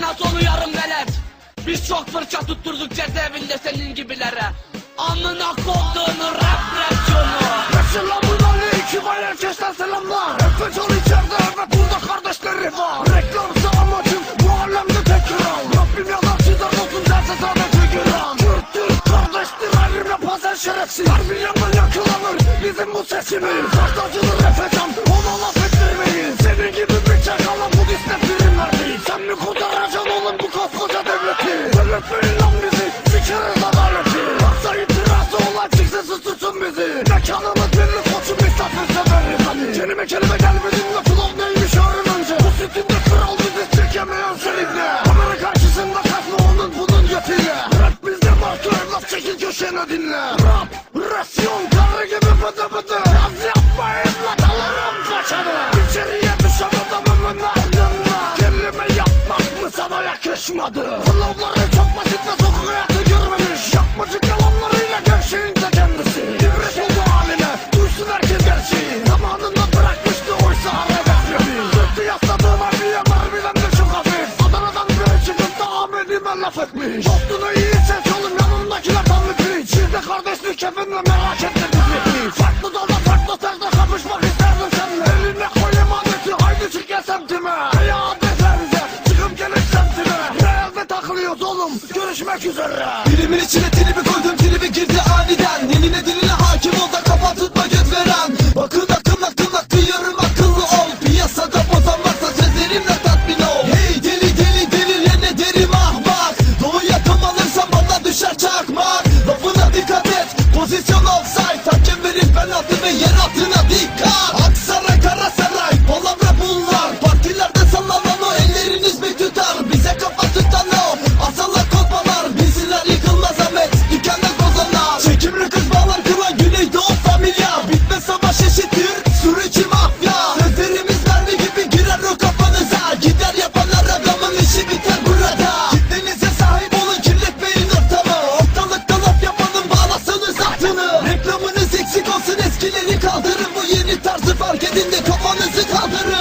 sana sonu yarım velet Biz çok fırça tutturduk cezaevinde senin gibilere. Amına kodduğunu rap reaksiyonu Selamun aleyküm herkesten selamlar. Efe Can içeride ve burada kardeşleri var. Reklamsa amacım bu alemde tek kral Rabbim yazar çizer olsun derse sadece güran Türk Türk kardeştir yapmaz her şerefsiz. Yandan yakılanır bizim bu sesimiz. Saçtacıdır Efe Can ona laf ettirmeyin. Senin gibi bir bizi Mekanımız belli koçum misafir severiz hani. Kelime kelime gelmedin de flow neymiş öğren Bu sütünde kral bizi çekemeyen seninle Kamera karşısında kasma onun bunun götüyle. Rap bizde marka evlat çekil köşene dinle. Rap, rasyon, karı gibi bıdı bıdı. Yaz yapma evlat alırım paçanı. İçeriye düşen adamımın ardında Kelime yapmak mı sana yakışmadı? Flowları çok basit ve sokak hayatı görmemiş. Yapmacık yalanlarıyla gevşeyin Etmiş Dostunu iyi seç oğlum yanındakiler tam bir piç Sizde kardeşlik kefinle merak etme biz bitmiş Farklı dalda farklı tarzda kapışmak isterdim seninle. Eline koy emaneti haydi çık gel semtime. Ya adreslerinize çıkıp gelin semtime. Realde takılıyoruz oğlum görüşmek üzere. Dilimin içine dilimi Offside Hakem verip penaltı ve yer altına dikkat. şeklinde kafanızı kaldırın.